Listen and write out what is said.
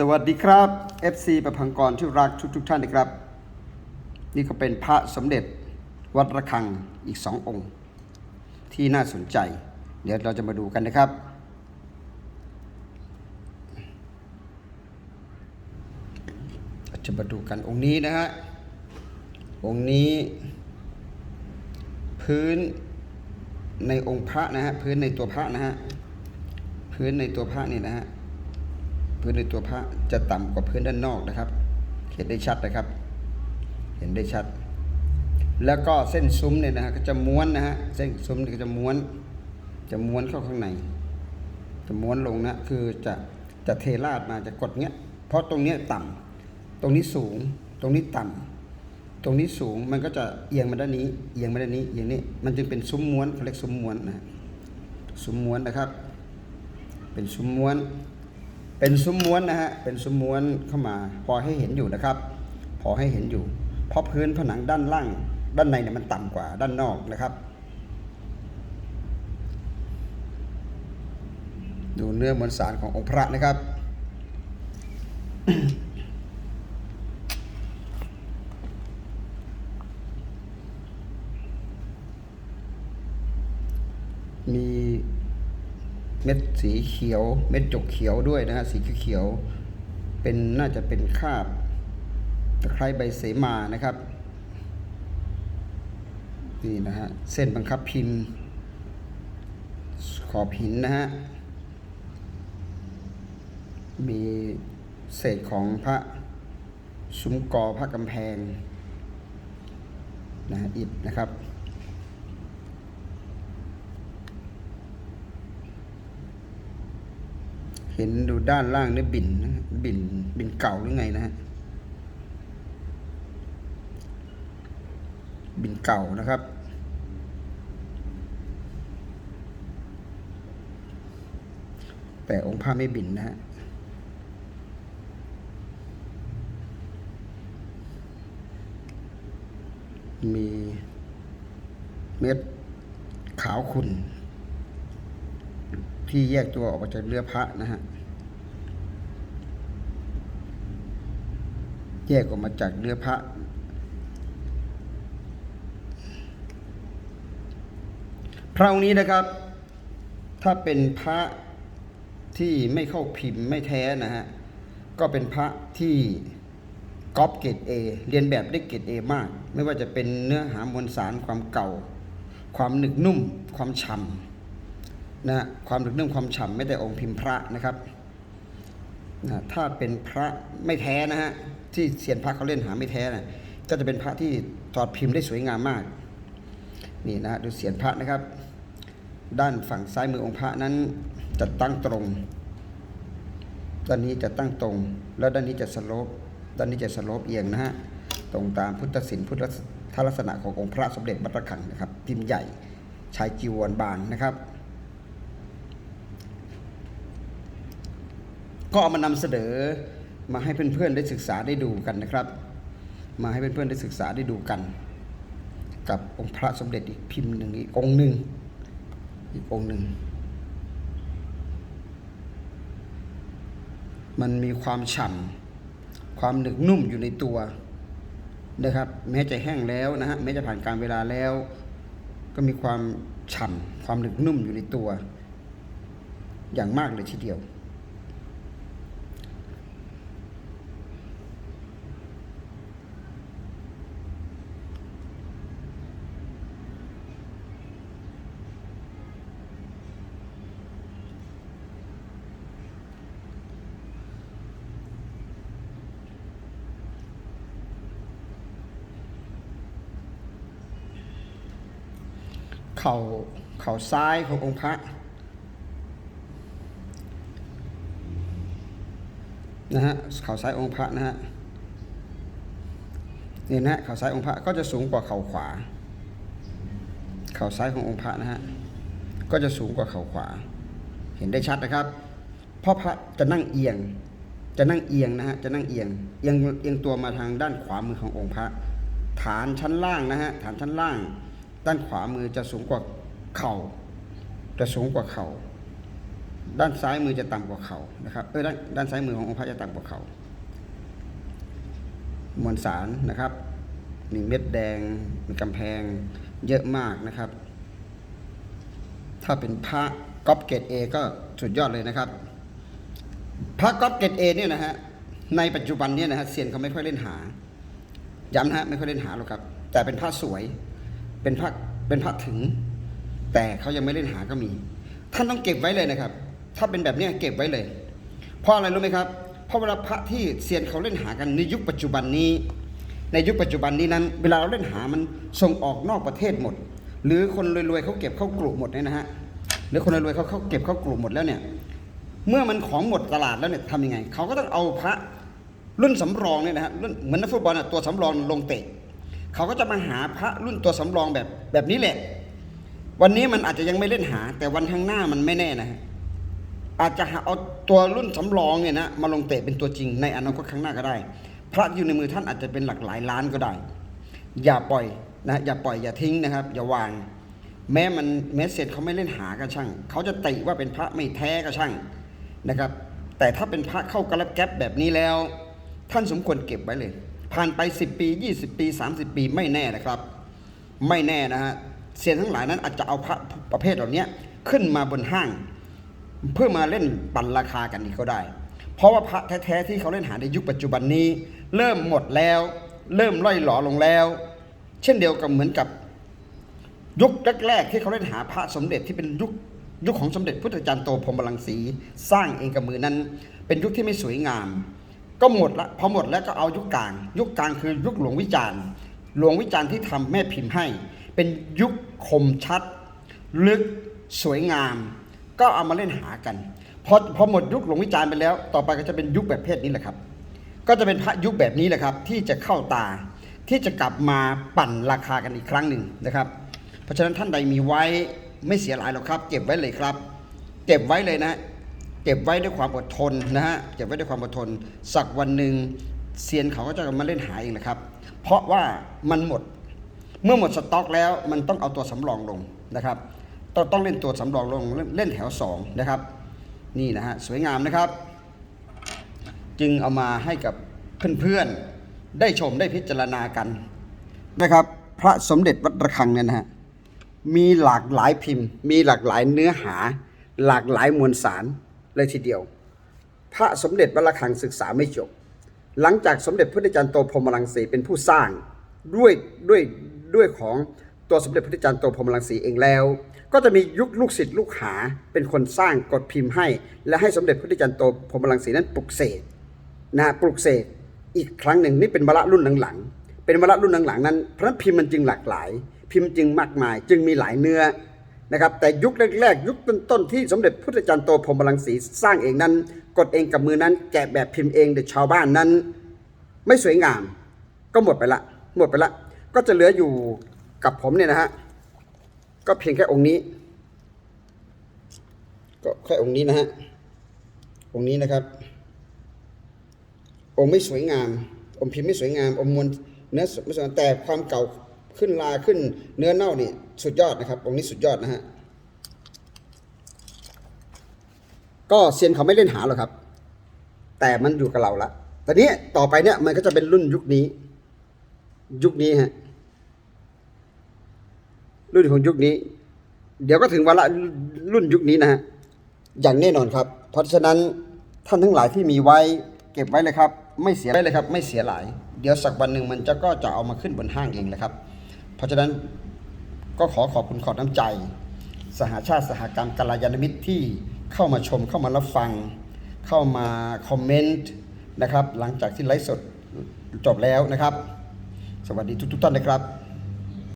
สวัสดีครับ FC ประพังกรที่รักทุกทุกท่านนะครับ นี่ก็เป็นพระสมเด็จวัดระฆังอีกสององค์ ที่น่าสนใจ เดี๋ยวเราจะมาดูกันนะครับ จะมาดูกันองค์นี้นะฮะ องค์นี้ พื้นในองค์พระนะฮะ พื้นในตัวพระนะฮะ พื้นในตัวพระนี่นะฮะ พื้นในตัวพระจะต่ำกว่าพื้นด้านนอกนะครับ เห็นได้ชัดนะครับ เห็นได้ชัด แล้วก็เส้นซุ้มเนี่ยนะฮะก็จะม้วนนะฮะเส้นซุ้มก็จะม้วน จะม้วนเข้าข้างในจะม้วนลงนะคือจะจะเทราดมาจะกดเงี้ยเพราะตรงเนี้ยต่ำตรงนี้สูง ตรงนี้ต่ำตรงนี้สูงมันก็จะเอียงมาด้านนี้ เอียงมาด้านนี้อย่างนี้มันจึงเป็นซุ้มม้วนเขาเรียกซุ้มม้วนนะซุ้มม้วนนะครับ เป็นซุ้มม้วน เป็นซุ้มม้วนนะฮะ เป็นซุ้มม้วนเข้ามา พอให้เห็นอยู่นะครับ พอให้เห็นอยู่ เพราะพื้นผนังด้านล่าง ด้านในเนี่ยมันต่ำกว่าด้านนอกนะครับ ดูเนื้อมวลสารขององค์พระนะครับ มี เม็ดสีเขียว เม็ดจกเขียวด้วยนะฮะสีเขียวเป็นน่าจะเป็นคราบตะไคร้ใบเสมานะครับนี่นะฮะเส้นบังคับพิมพ์ ขอบหินนะฮะมีเศษของพระซุ้มกอพระกำแพงนะฮะอิฐนะครับ เห็นดูด้านล่างนี่บินนะบินบินเก่าหรือไงนะฮะบินเก่านะครับ แต่องค์พระไม่บินนะฮะมีเม็ดขาวขุ่น ที่แยกตัวออกมาจากเนื้อพระนะฮะแยกออกมาจากเนื้อพระ พระองค์นี้นะครับ ถ้าเป็นพระที่ไม่เข้าพิมพ์ไม่แท้นะฮะ ก็เป็นพระที่ก๊อปเกรดเอเรียนแบบได้เกรดเอมาก ไม่ว่าจะเป็นเนื้อหามวลสารความเก่า ความหนึกนุ่ม ความฉ่ำ นะความถึกเรื่องความฉ่ำไม่แต่องค์พิมพ์พระนะครับนะถ้าเป็นพระไม่แท้นะฮะที่เซียนพระเขาเล่นหาไม่แท้นะก็จะเป็นพระที่ถอดพิมพ์ได้สวยงามมาก นี่นะฮะดูเสียนพระนะครับ ด้านฝั่งซ้ายมือองค์พระนั้นจะตั้งตรงด้านนี้จะตั้งตรง แล้วด้านนี้จะสโลปด้านนี้จะสโลปเอียงนะฮะตรงตามพุทธศิลป์พุทธลักษณะขององค์พระสมเด็จบัตรขังนะครับพิมพ์ใหญ่ชายจีวรบานนะครับ ก็เอามานำเสนอมาให้เพื่อนๆได้ศึกษาได้ดูกันนะครับ มาให้เพื่อนๆได้ศึกษาได้ดูกัน กับองค์พระสมเด็จอีกพิมพ์หนึ่งอีกองค์หนึ่งอีกองค์หนึ่งมันมีความฉ่ำความหนึกนุ่มอยู่ในตัวนะครับแม้จะแห้งแล้วนะฮะแม้จะผ่านการเวลาแล้ว ก็มีความฉ่ำความหนึกนุ่มอยู่ในตัว อย่างมากเลยทีเดียว เข่าเข่าซ้ายขององค์พระนะฮะเข่าซ้ายองค์พระนะฮะนี่นะฮะเข่าซ้ายองค์พระก็จะสูงกว่าเข่าขวา เข่าซ้ายขององค์พระนะฮะก็จะสูงกว่าเข่าขวา เห็นได้ชัดนะครับเพราะพระจะนั่งเอียง จะนั่งเอียงนะฮะจะนั่งเอียงเอียงเอียงตัวมาทางด้านขวามือขององค์พระ ฐานชั้นล่างนะฮะฐานชั้นล่าง ด้านขวามือจะสูงกว่าเข่า จะสูงกว่าเข่า ด้านซ้ายมือจะต่ำกว่าเขานะครับเออด้านด้านซ้ายมือขององค์พระจะต่ำกว่าเขามวลสารนะครับมีเม็ดแดงมีกำแพงเยอะมากนะครับ ถ้าเป็นพระก๊อปเกตเอก็สุดยอดเลยนะครับ พระก๊อปเกตเอเนี่ยนะฮะในปัจจุบันเนี่ยนะฮะเซียนเขาไม่ค่อยเล่นหาย้ำนะฮะไม่ค่อยเล่นหาหรอกครับ แต่เป็นผ้าสวย เป็นผ้าเป็นผ้าถึง แต่เขายังไม่เล่นหาก็มี ท่านต้องเก็บไว้เลยนะครับ ถ้าเป็นแบบนี้เก็บไว้เลย เพราะอะไรรู้ไหมครับ เพราะเวลาพระที่เซียนเขาเล่นหากันในยุคปัจจุบันนี้ ในยุคปัจจุบันนี้นั้น เวลาเราเล่นหามันส่งออกนอกประเทศหมด หรือคนรวยๆเขาเก็บเข้ากลุ่มหมดเนี่ยนะฮะหรือคนรวยๆเขาเขาเก็บเข้ากลุ่มหมดแล้วเนี่ยเมื่อมันของหมดตลาดแล้วเนี่ยทำยังไงเขาก็ต้องเอาพระรุ่นสำรองเนี่ยนะฮะรุ่นเหมือนนักฟุตบอลน่ะตัวสำรองลงเตะ เขาก็จะมาหาพระรุ่นตัวสำรองแบบแบบนี้แหละ วันนี้มันอาจจะยังไม่เล่นหา แต่วันข้างหน้ามันไม่แน่นะฮะอาจจะเอาตัวรุ่นสำรองเนี่ยนะมาลงเตะเป็นตัวจริงในอนาคตข้างหน้าก็ได้ พระอยู่ในมือท่านอาจจะเป็นหลักหลายล้านก็ได้ อย่าปล่อยนะอย่าปล่อยอย่าทิ้งนะครับ อย่าวาง แม้มันแม้เสร็จเขาไม่เล่นหาก็ช่างเขาจะติว่าเป็นพระไม่แท้ก็ช่างนะครับ แต่ถ้าเป็นพระเข้ากระลับแก๊บแบบนี้แล้ว ท่านสมควรเก็บไว้เลย ผ่านไป 10 ปี 20 ปี 30 ปีไม่แน่นะครับ ไม่แน่นะฮะเซียนทั้งหลายนั้นอาจจะเอาพระประเภทเหล่านี้ขึ้นมาบนห้าง เพื่อมาเล่นปั่นราคากันอีกก็ได้ เพราะว่าพระแท้ๆที่เขาเล่นหาในยุคปัจจุบันนี้ เริ่มหมดแล้ว เริ่มล่อยหลอลงแล้ว เช่นเดียวกับเหมือนกับยุคแรกๆที่เขาเล่นหาพระสมเด็จที่เป็นยุคยุคของสมเด็จพุทธจารย์โตพรหมรังสี สร้างเองกับมือนั้น เป็นยุคที่ไม่สวยงาม ก็หมดละพอหมดแล้วก็เอายุคกลาง ยุคกลางคือยุคหลวงวิจารณ์ หลวงวิจารณ์ที่ทำแม่พิมพ์ให้ เป็นยุคคมชัด ลึกสวยงาม ก็เอามาเล่นหากันพอพอหมดยุคหลวงวิจารณ์ไปแล้ว ต่อไปก็จะเป็นยุคแบบเพศนี้แหละครับ ก็จะเป็นพระยุคแบบนี้แหละครับ ที่จะเข้าตา ที่จะกลับมาปั่นราคากันอีกครั้งหนึ่งนะครับ เพราะฉะนั้นท่านใดมีไว้ไม่เสียหลายหรอกครับ เก็บไว้เลยครับ เก็บไว้เลยนะ เก็บไว้ด้วยความอดทนนะฮะเก็บไว้ด้วยความอดทน สักวันหนึ่งเซียนเขาก็จะมาเล่นหายเองแหละครับ เพราะว่ามันหมดเมื่อหมดสต็อกแล้วมันต้องเอาตัวสำรองลงนะครับต้องต้องเล่นตัวสำรองลงเล่นแถวสองนะครับ นี่นะฮะสวยงามนะครับ จึงเอามาให้กับเพื่อนๆได้ชมได้พิจารณากันนะครับ พระสมเด็จวัดระฆังเนี่ยนะฮะมีหลากหลายพิมพ์ มีหลากหลายเนื้อหา หลากหลายมวลสาร เลยทีเดียว พระสมเด็จวัดระฆังศึกษาไม่จบ หลังจากสมเด็จพระพุทธจารย์โตพรมรังสีเป็นผู้สร้างด้วยด้วยด้วยของตัวสมเด็จพระพุทธจารย์โตพรมรังสีเองแล้ว ก็จะมียุคลูกศิษย์ลูกหาเป็นคนสร้างกฎพิมพ์ให้ และให้สมเด็จพระพุทธจารย์โตพรมรังสีนั้นปลุกเสกนะฮะปลุกเสกอีกครั้งหนึ่งนี่เป็นวระรุ่นหลังๆเป็นวระรุ่นหลังๆนั้นพระพิมพ์มันจึงหลากหลาย พิมพ์จึงมากมาย จึงมีหลายเนื้อ นะครับแต่ยุคแรกๆ ยุคต้นๆที่สมเด็จพระพุทธจารย์โตพรมรังสีสร้างเองนั้น กดเองกับมือนั้นแกะแบบพิมพ์เองโดยชาวบ้านนั้น ไม่สวยงาม ก็หมดไปละ หมดไปละ ก็จะเหลืออยู่กับผมเนี่ยนะฮะก็เพียงแค่องค์นี้ ก็แค่องค์นี้นะฮะองค์นี้นะครับ องค์ไม่สวยงาม องค์พิมพ์ไม่สวยงามองค์มวลเนื้อไม่สวยงามแต่ความเก่า ขึ้นลาขึ้นเนื้อเน่านี่สุดยอดนะครับองค์นี้สุดยอดนะฮะก็เซียนเขาไม่เล่นหาหรอกครับ แต่มันอยู่กับเราละตอนนี้ต่อไปเนี่ยมันก็จะเป็นรุ่นยุคนี้ ยุคนี้ฮะรุ่นของยุคนี้ เดี๋ยวก็ถึงวาระรุ่นยุคนี้นะฮะอย่างแน่นอนครับ เพราะฉะนั้นท่านทั้งหลายที่มีไว้เก็บไว้เลยครับ ไม่เสียไว้เลยครับ ไม่เสียหลาย เดี๋ยวสักวันหนึ่งมันจะก็จะเอามาขึ้นบนห้างเองแหละครับ เพราะฉะนั้นก็ขอขอบคุณขอบน้ำใจ สหชาติสหกรรมกัลยาณมิตรที่เข้ามาชมเข้ามารับฟัง เข้ามาคอมเมนต์นะครับหลังจากที่ไลฟ์สดจบแล้วนะครับ สวัสดีทุกๆท่านนะครับ